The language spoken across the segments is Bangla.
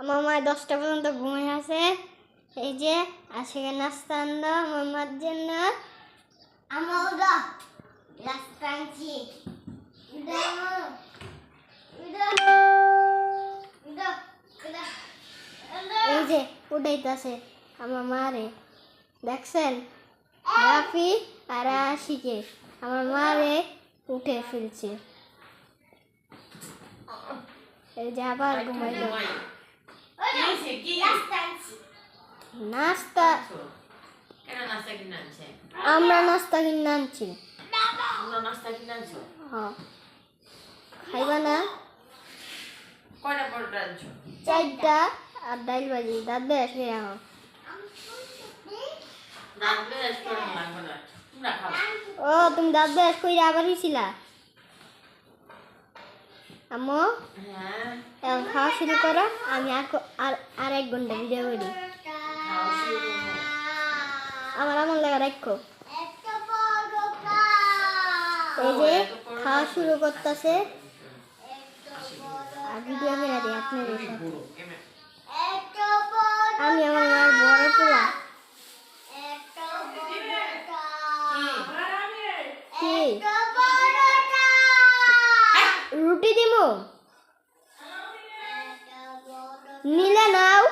আমার মা দশটা পর্যন্ত ঘুমিয়ে আছে। এই যে আজকে নাস্তা আনলো আমার মার জন্য। আমার নাস্তা আনছি এই যে উঠাইতেছে আমার মারে দেখছেন? রাফি আর আশিকে আমার মারে উঠে ফেলছে। এই যে আবার ঘুমাইলো? নাস্তা? আমরা নাস্তা কিনে আনছি? হ্যাঁ খাইবা না? চারটা আর ডাইল ভাজি এখন দাঁত বেরাস করে লাগবে না। তোমরা খাও। ও তুমি দাদা এস কইরা আবার হইছিলা আম্মু? হ্যাঁ, খাওয়া শুরু করো আমি আর আর এক ঘণ্টা ভিডিও করি। আমার আমার লাগা রাখো। এই যে খাওয়া শুরু করতেছে। আর ভিডিও আমি দিই আপনাদের সাথে ঘুরো, এমে। আমি আমার মার বড় পোলা কি? কি রুটি দিমু নিলে নাও।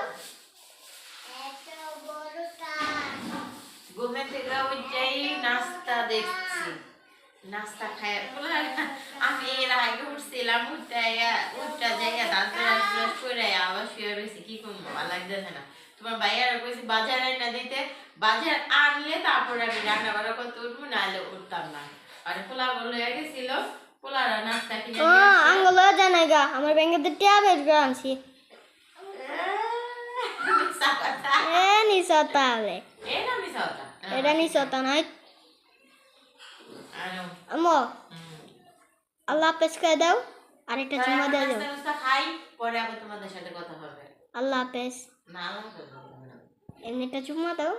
ঘুমের থেকে উঠেই নাস্তা দেখছি। নাস্তা খাই আমি এর আগে উঠছিলাম উঠাইয়া উঠটা যাইয়া ব্রাশ করে আবার শুয়ে রয়েছি কি করব? ভালো লাগতেছে না। তোমার ভাইয়ারা কইছি বাজার আইনা দিতে বাজার আনলে তারপরে আমি রান্না বান্না করতে উঠবো নাহলে উঠতাম না। আর পোলা বলে গেছিল পোলারা নাস্তা কিনে। আঙ্গুল জানাই গা আমার ব্যাংকে তো করে আনছি। কথা। এ নিছ তাহলে এ না মিথ্যা কথা। এটা নিছ তা নয় আনো। আমো হুম। আল্লাহ হাফেজ করে দাও আরেকটা চুমা দিয়ে দাও খাই পরে আবার তোমাদের সাথে কথা হবে আল্লাহ হাফেজ না আল্লাহ হাফেজ বলব না। এমনিটা চুমা দাও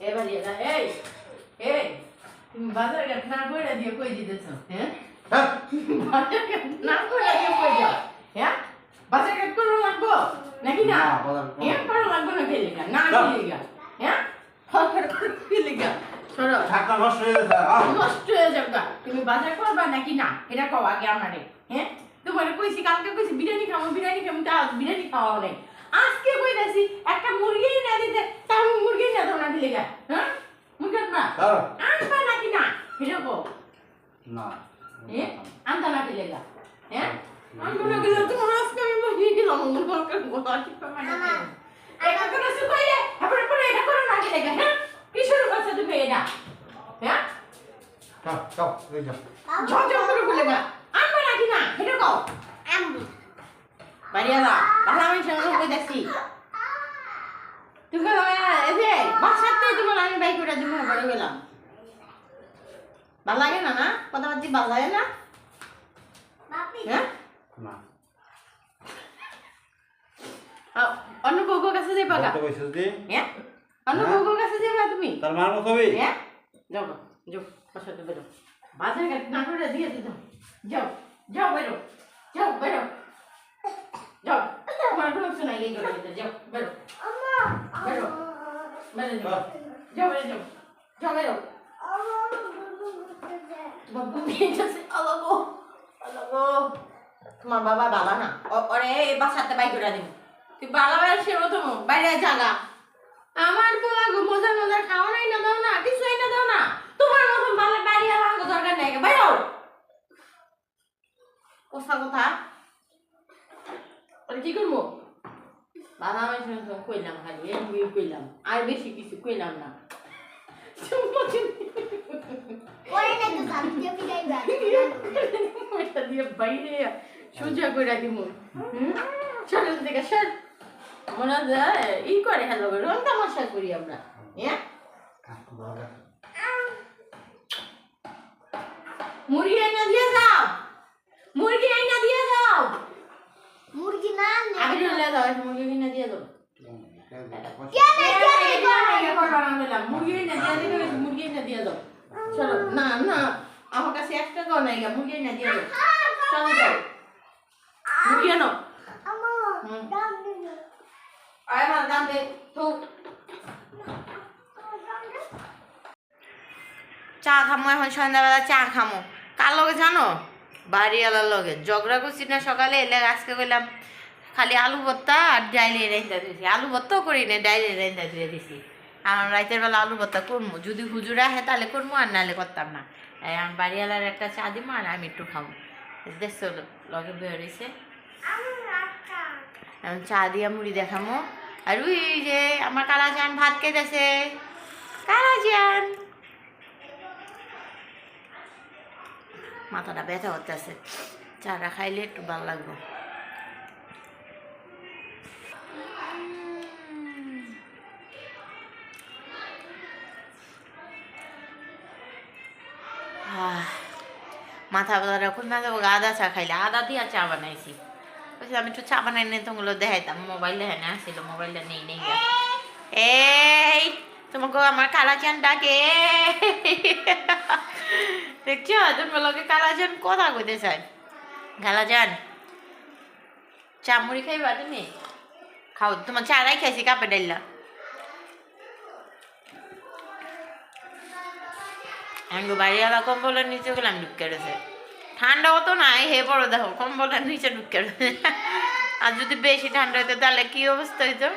এবার এটা এই এই তুমি বাজার ঘাট না করে দিয়ে কই দিতেছ হ্যাঁ বাজার ঘাট না করে দিয়ে কই যাও হ্যাঁ বাজার ঘাট করে লাগবো? নাকি না? বাজার করো। হ্যাঁ লাগবো না খেলে গা না। খেলে গা হ্যাঁ? খেলে গা সরো। ঢাকা নষ্ট হয়ে গেছে নষ্ট হয়ে যাবে। তুমি বাজার করবা নাকি না? এটা কও আগে আমারে। হ্যাঁ? তোমার কইছি কালকে কইছি বিরিয়ানি খাব বিরিয়ানি খাব তা বিরিয়ানি খাওয়া নেই। আজকে কইতাছি একটা মুরগি না দিতে তাও মুরগি না দাও না দিলে গা হ্যাঁ? মুরগি না। আনবা নাকি না? এটা কও। না। হ্যাঁ? আনতা না দিলে গা হ্যাঁ? আনবা না দিলে তোমার মন করে করো হ্যাঁ? তুমি হ্যাঁ করে বাড়িয়ালা ভালো আমি সঙ্গে কই দেখছি তুমি এই যে বাসাতে তোমার আমি বাই করে দিব বড় গেলাম ভালো লাগে না না কথা বলছি ভালো লাগে না হ্যাঁ অন্য বউকে কাছে যাইবা গা বলতে কইছিস দি? হ্যাঁ। অন্য। বউকে কাছে যাইবা তুমি? তার মার মতো হবি? হ্যাঁ যাও যাও বাসাতে বেরো। বাজার ঘাট না করে দিয়ে দিতাম যাও যাও বেরো যাও বেরো। যাও তোমার কোনো এই করে দিতে যাও বেরো। বেরো বেরো যাও। যাও বেরো যাও। যাও বেরো। বাবু গেছে আলাগো আলাগো তোমার বাবা বাবা না। ওরে এই বাসাতে বাই করে দিব। তুই বালা বাইরে সেরো তো বাইরে জাগা আমার গো মজা মজা খাওয়া নাই না দাও না কিছুই না দাও না। তোমার মতন ভালো বাড়ি আর আঙ্গ দরকার নেই বাইরে কোথা কোথা। ওরে কি করব? বাবা আমি শুনে শুনে কইলাম খালি এই কইলাম। আর বেশি কিছু কইলাম না। দিয়ে বাইরে সোজা করে দিব চলেন থেকে সর ই করে হ্যালো রং তামাশা করি আমরা হ্যাঁ? মুরগি আইনা দিয়ে যাও মুরগি আইনা দিয়ে যাও মুরগি না আগে চলে যাও মুরগি কিনা দিয়ে দাও। মুরগি এনে দিয়ে দিবে মুরগি এনে দিয়ে দাও। চলো না না আমার কাছে এক টাকাও নাই মুরগি এনে দিয়ে দাও। চলো যাও মুরগি হুম। দিল আয় আমার দাম চা খামো এখন সন্ধ্যাবেলা চা খামো। কার লগে জানো? বাড়িওয়ালার লগে। ঝগড়া করছি না সকালে এলে আজকে কইলাম খালি আলু ভর্তা আর ডাইলে রেন্দা দিয়েছি আলু ভর্তাও করি না ডাইলে রেন্দা দিয়ে দিছি। আর রাতের বেলা আলু ভর্তা করব যদি হুজুরা আহে তাহলে করব আর নাহলে করতাম না। এই আমার বাড়িওয়ালার একটা চা দিব আর আমি একটু খাব দেখছ লগে বেরিয়েছে এখন চা দিয়া মুড়ি দেখামো। আর ওই যে আমার কালাজান ভাত খেতেছে কালাজান। মাথাটা ব্যথা করতেছে চাটা খাইলে একটু ভালো লাগবে। মাথা ব্যথাটা খুব না যাব আদা চা খাইলে। আদা দিয়ে চা বানাইছি। আমি একটু চা বানাই নিয়ে তোমাগুলো দেখাইতাম মোবাইলে হ্যাঁ আসছিল মোবাইলটা নেই নেই। এই, তোমাকে আমার কালাচান ডাকে। দেখছ তুমি লোকে কালাচান কথা কইতে চাই। কালাচান চা মুড়ি খাইবা তুমি? খাও তোমার চারাই খাইছি কাপে ডাইলা আমি বাড়িওয়ালা কম্বলের নিচে গেলাম ঢুকে রয়েছে ঠান্ডা হতো নাই, হে বড় দেখো, কম্বলের নিচে ঢুকে আর যদি বেশি ঠান্ডা হতো তাহলে কি অবস্থা হইতো?